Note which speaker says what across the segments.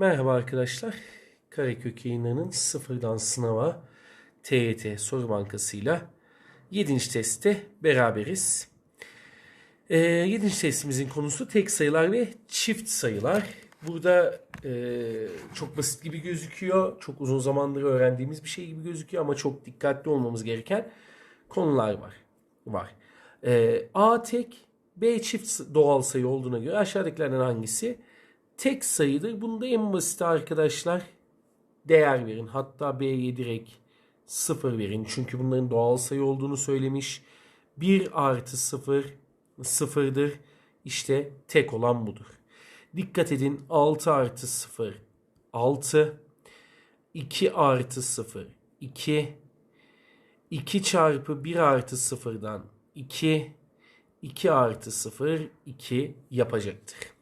Speaker 1: Merhaba arkadaşlar. Karekök yayınlarının sıfırdan sınava TYT soru bankasıyla 7. testte beraberiz. Ee, 7. testimizin konusu tek sayılar ve çift sayılar. Burada e, çok basit gibi gözüküyor. Çok uzun zamandır öğrendiğimiz bir şey gibi gözüküyor ama çok dikkatli olmamız gereken konular var. var. Ee, A tek, B çift doğal sayı olduğuna göre aşağıdakilerden hangisi tek sayıdır? Bunda en basit arkadaşlar değer verin. Hatta B'ye direkt 0 verin. Çünkü bunların doğal sayı olduğunu söylemiş. 1 artı 0 sıfırdır. İşte tek olan budur. Dikkat edin 6 artı 0 6 2 artı 0 2 2 çarpı 1 artı 0'dan 2 2 artı 0 2 yapacaktır.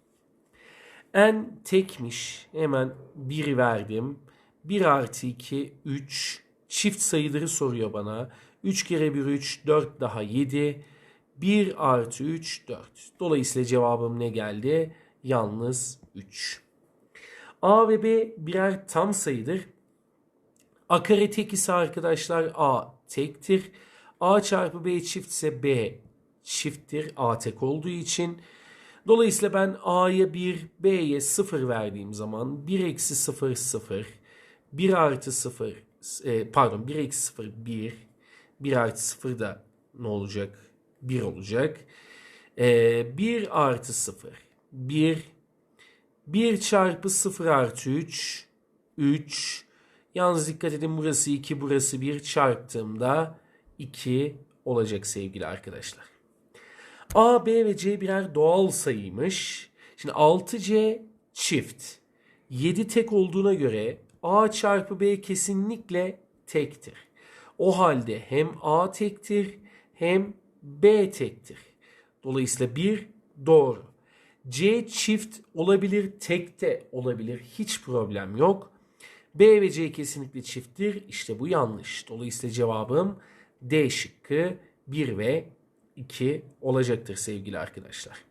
Speaker 1: En tekmiş. Hemen 1 verdim. 1 artı 2 3. Çift sayıları soruyor bana. 3 kere 1 3 4 daha 7. 1 artı 3 4. Dolayısıyla cevabım ne geldi? Yalnız 3. A ve B birer tam sayıdır. A kare tek ise arkadaşlar A tektir. A çarpı B çift ise B çifttir. A tek olduğu için. Dolayısıyla ben A'ya 1, B'ye 0 verdiğim zaman 1 eksi 0 0, 1 artı 0, e, pardon 1 eksi 0 1, 1 artı 0 da ne olacak? 1 olacak. E, 1 artı 0, 1, 1 çarpı 0 artı 3, 3. Yalnız dikkat edin burası 2, burası 1 çarptığımda 2 olacak sevgili arkadaşlar. A, B ve C birer doğal sayıymış. Şimdi 6C çift. 7 tek olduğuna göre A çarpı B kesinlikle tektir. O halde hem A tektir hem B tektir. Dolayısıyla 1 doğru. C çift olabilir, tek de olabilir. Hiç problem yok. B ve C kesinlikle çifttir. İşte bu yanlış. Dolayısıyla cevabım D şıkkı 1 ve 2 olacaktır sevgili arkadaşlar.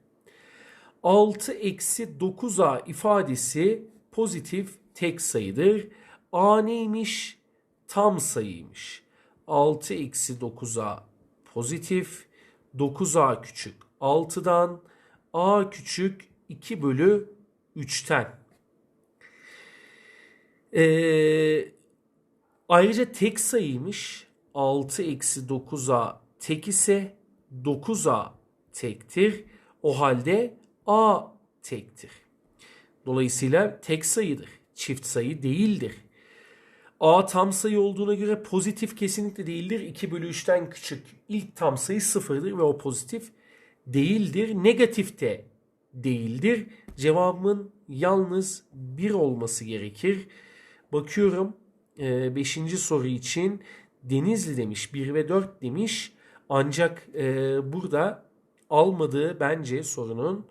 Speaker 1: 6 eksi 9a ifadesi pozitif tek sayıdır. A neymiş? Tam sayıymış. 6 eksi 9a pozitif. 9a küçük 6'dan. A küçük 2 bölü 3'ten. Ee, ayrıca tek sayıymış. 6 eksi 9a tek ise 9A tektir. O halde A tektir. Dolayısıyla tek sayıdır. Çift sayı değildir. A tam sayı olduğuna göre pozitif kesinlikle değildir. 2 bölü 3'ten küçük. İlk tam sayı sıfırdır ve o pozitif değildir. Negatif de değildir. Cevabımın yalnız 1 olması gerekir. Bakıyorum 5. E, soru için Denizli demiş 1 ve 4 demiş. Ancak e, burada almadığı bence sorunun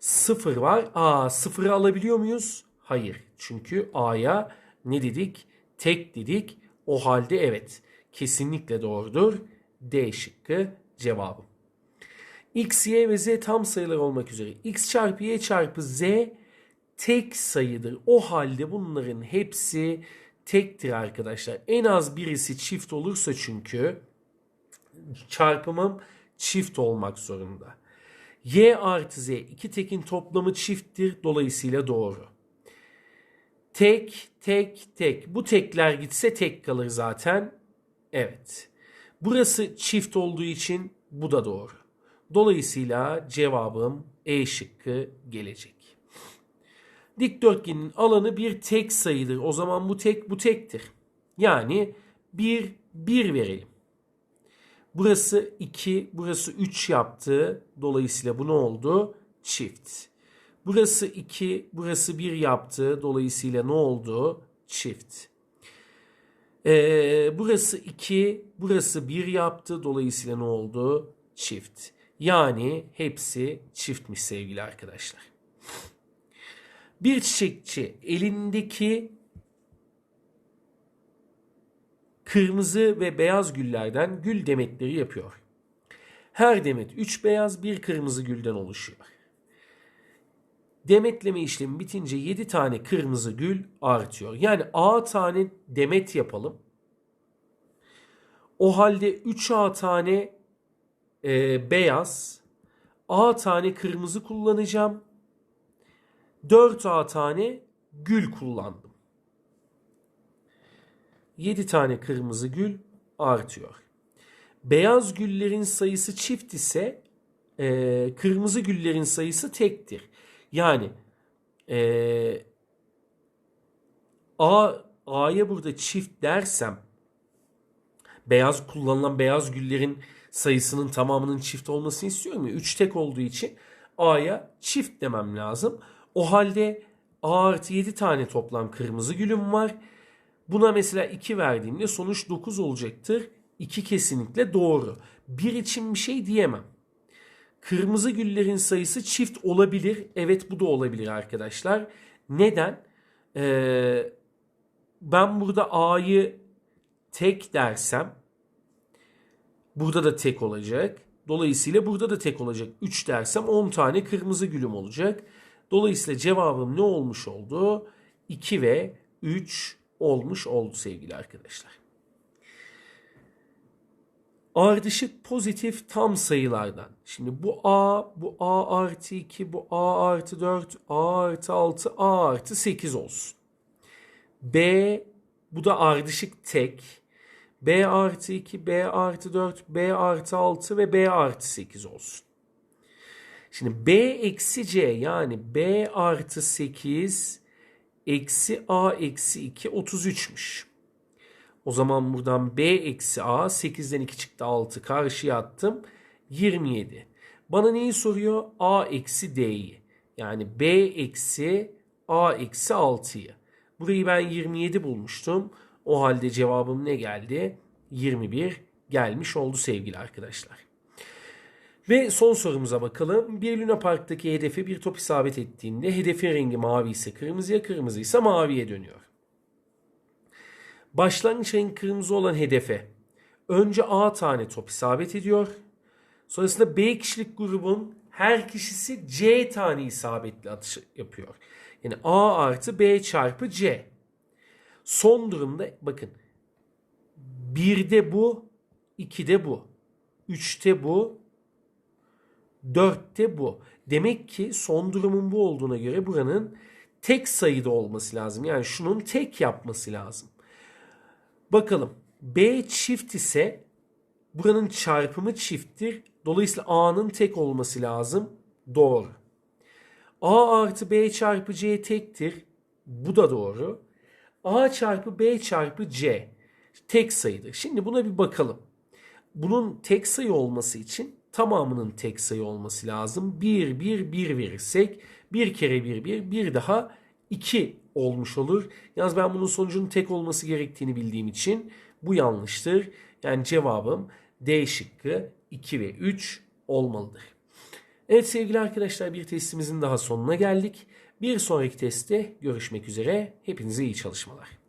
Speaker 1: sıfır var. A sıfırı alabiliyor muyuz? Hayır. Çünkü A'ya ne dedik? Tek dedik. O halde evet. Kesinlikle doğrudur. D şıkkı cevabım. X, Y ve Z tam sayılar olmak üzere. X çarpı Y çarpı Z tek sayıdır. O halde bunların hepsi tektir arkadaşlar. En az birisi çift olursa çünkü çarpımım çift olmak zorunda. Y artı Z iki tekin toplamı çifttir. Dolayısıyla doğru. Tek, tek, tek. Bu tekler gitse tek kalır zaten. Evet. Burası çift olduğu için bu da doğru. Dolayısıyla cevabım E şıkkı gelecek. Dikdörtgenin alanı bir tek sayıdır. O zaman bu tek bu tektir. Yani 1 1 verelim. Burası 2, burası 3 yaptı. Dolayısıyla bu ne oldu? Çift. Burası 2, burası 1 yaptı. Dolayısıyla ne oldu? Çift. Ee, burası 2, burası 1 yaptı. Dolayısıyla ne oldu? Çift. Yani hepsi çiftmiş sevgili arkadaşlar. Bir çiçekçi elindeki kırmızı ve beyaz güllerden gül demetleri yapıyor. Her demet 3 beyaz bir kırmızı gülden oluşuyor. Demetleme işlemi bitince 7 tane kırmızı gül artıyor. Yani A tane demet yapalım. O halde 3A tane e, beyaz, A tane kırmızı kullanacağım. 4A tane gül kullandım. 7 tane kırmızı gül artıyor. Beyaz güllerin sayısı çift ise e, kırmızı güllerin sayısı tektir. Yani e, A A'ya burada çift dersem beyaz kullanılan beyaz güllerin sayısının tamamının çift olmasını istiyorum ya. 3 tek olduğu için A'ya çift demem lazım. O halde A artı 7 tane toplam kırmızı gülüm var. Buna mesela 2 verdiğimde sonuç 9 olacaktır. 2 kesinlikle doğru. 1 için bir şey diyemem. Kırmızı güllerin sayısı çift olabilir. Evet bu da olabilir arkadaşlar. Neden? Ee, ben burada A'yı tek dersem burada da tek olacak. Dolayısıyla burada da tek olacak. 3 dersem 10 tane kırmızı gülüm olacak. Dolayısıyla cevabım ne olmuş oldu? 2 ve 3 olmuş oldu sevgili arkadaşlar. Ardışık pozitif tam sayılardan. Şimdi bu A, bu A artı 2, bu A artı 4, A artı 6, A artı 8 olsun. B, bu da ardışık tek. B artı 2, B artı 4, B artı 6 ve B artı 8 olsun. Şimdi B eksi C yani B artı 8 eksi A eksi 2 33'müş. O zaman buradan B eksi A 8'den 2 çıktı 6 karşıya attım 27. Bana neyi soruyor? A eksi D'yi. Yani B eksi A eksi 6'yı. Burayı ben 27 bulmuştum. O halde cevabım ne geldi? 21 gelmiş oldu sevgili arkadaşlar. Ve son sorumuza bakalım. Bir Luna Park'taki hedefe bir top isabet ettiğinde hedefin rengi mavi ise kırmızıya, kırmızı ise maviye dönüyor. Başlangıç rengi kırmızı olan hedefe önce A tane top isabet ediyor. Sonrasında B kişilik grubun her kişisi C tane isabetli atış yapıyor. Yani A artı B çarpı C. Son durumda bakın 1'de bu, 2'de bu, 3'te bu, 4'te bu. Demek ki son durumun bu olduğuna göre buranın tek sayıda olması lazım. Yani şunun tek yapması lazım. Bakalım. B çift ise buranın çarpımı çifttir. Dolayısıyla A'nın tek olması lazım. Doğru. A artı B çarpı C tektir. Bu da doğru. A çarpı B çarpı C tek sayıdır. Şimdi buna bir bakalım. Bunun tek sayı olması için tamamının tek sayı olması lazım. 1, 1, 1 verirsek 1 kere 1, 1, bir daha 2 olmuş olur. Yalnız ben bunun sonucunun tek olması gerektiğini bildiğim için bu yanlıştır. Yani cevabım D şıkkı 2 ve 3 olmalıdır. Evet sevgili arkadaşlar bir testimizin daha sonuna geldik. Bir sonraki testte görüşmek üzere. Hepinize iyi çalışmalar.